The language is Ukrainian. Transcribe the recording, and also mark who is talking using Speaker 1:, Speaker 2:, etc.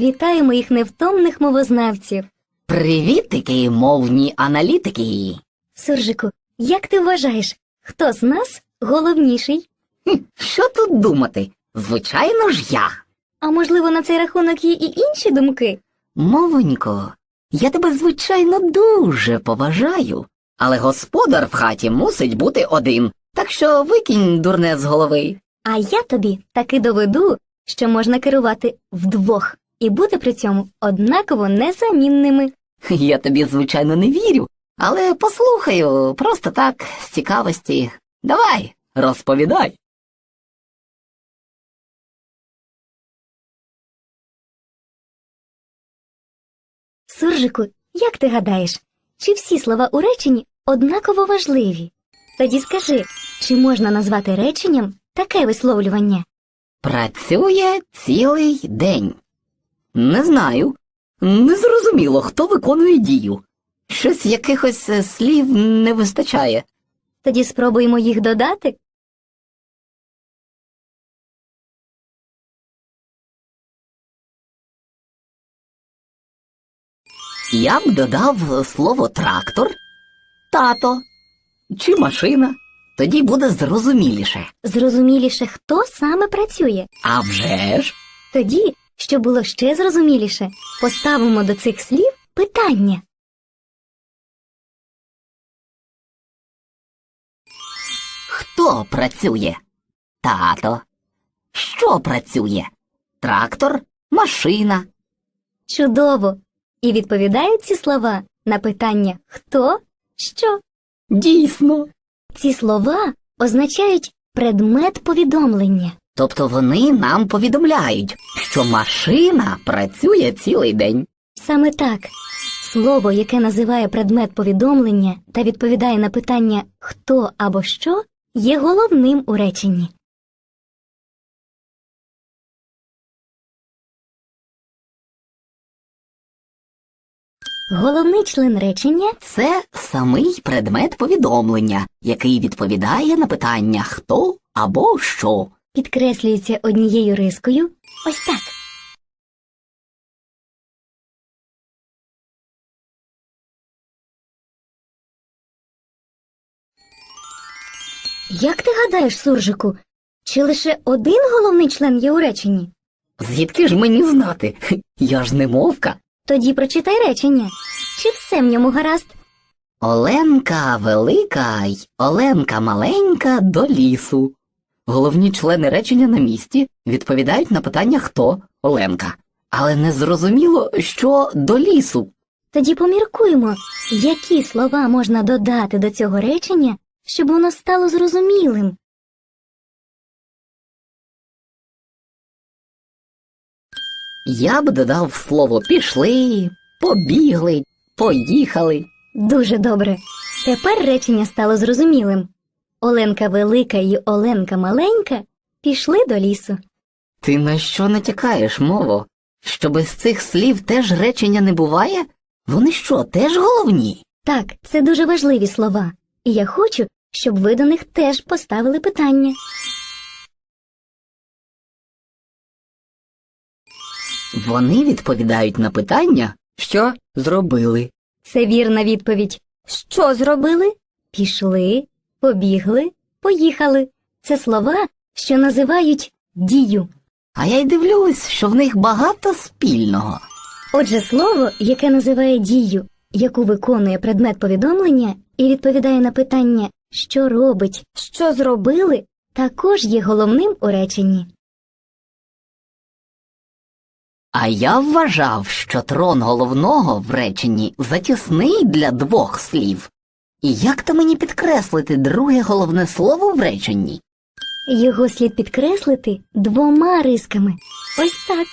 Speaker 1: Вітаю моїх невтомних мовознавців.
Speaker 2: Привітики, мовні аналітики.
Speaker 1: Суржику, як ти вважаєш, хто з нас головніший?
Speaker 2: Хм, Що тут думати? Звичайно ж я.
Speaker 1: А можливо, на цей рахунок є і інші думки?
Speaker 2: Мовонько, я тебе, звичайно, дуже поважаю, але господар в хаті мусить бути один, так що викинь дурне з голови.
Speaker 1: А я тобі таки доведу, що можна керувати вдвох і бути при цьому однаково незамінними.
Speaker 2: Я тобі, звичайно, не вірю, але послухаю, просто так, з цікавості. Давай, розповідай.
Speaker 1: Суржику, як ти гадаєш, чи всі слова у реченні однаково важливі? Тоді скажи, чи можна назвати реченням таке висловлювання?
Speaker 2: Працює цілий день. Не знаю. Незрозуміло, хто виконує дію. Щось якихось е, слів не вистачає.
Speaker 1: Тоді спробуємо їх додати.
Speaker 2: Я б додав слово трактор, тато чи машина. Тоді буде зрозуміліше.
Speaker 1: Зрозуміліше, хто саме працює.
Speaker 2: А вже ж,
Speaker 1: Тоді, щоб було ще зрозуміліше, поставимо до цих слів питання.
Speaker 2: хто працює? Тато. Що працює? Трактор, машина.
Speaker 1: Чудово! І відповідають ці слова на питання хто, що.
Speaker 2: Дійсно.
Speaker 1: Ці слова означають предмет повідомлення.
Speaker 2: Тобто вони нам повідомляють, що машина працює цілий день.
Speaker 1: Саме так. Слово, яке називає предмет повідомлення та відповідає на питання хто або що, є головним у реченні. Головний член речення
Speaker 2: Це самий предмет повідомлення, який відповідає на питання хто або що.
Speaker 1: Підкреслюється однією рискою ось так. Як ти гадаєш, Суржику, чи лише один головний член є у реченні?
Speaker 2: Звідки ж мені знати? Я ж не мовка.
Speaker 1: Тоді прочитай речення. Чи все в ньому гаразд?
Speaker 2: Оленка велика й Оленка маленька до лісу. Головні члени речення на місці відповідають на питання хто Оленка. Але не зрозуміло, що до лісу.
Speaker 1: Тоді поміркуємо, які слова можна додати до цього речення, щоб воно стало зрозумілим.
Speaker 2: Я б додав слово пішли, побігли, поїхали.
Speaker 1: Дуже добре. Тепер речення стало зрозумілим. Оленка велика і Оленка маленька пішли до лісу.
Speaker 2: Ти на що натякаєш, мово? Що без цих слів теж речення не буває? Вони що, теж головні?
Speaker 1: Так, це дуже важливі слова, і я хочу, щоб ви до них теж поставили питання.
Speaker 2: Вони відповідають на питання, що зробили.
Speaker 1: Це вірна відповідь. Що зробили? Пішли, побігли, поїхали. Це слова, що називають дію.
Speaker 2: А я й дивлюсь, що в них багато спільного.
Speaker 1: Отже, слово, яке називає дію, яку виконує предмет повідомлення і відповідає на питання, що робить, що зробили, також є головним у реченні.
Speaker 2: А я вважав, що трон головного в реченні затісний для двох слів. І як то мені підкреслити друге головне слово в реченні?
Speaker 1: Його слід підкреслити двома рисками. Ось так.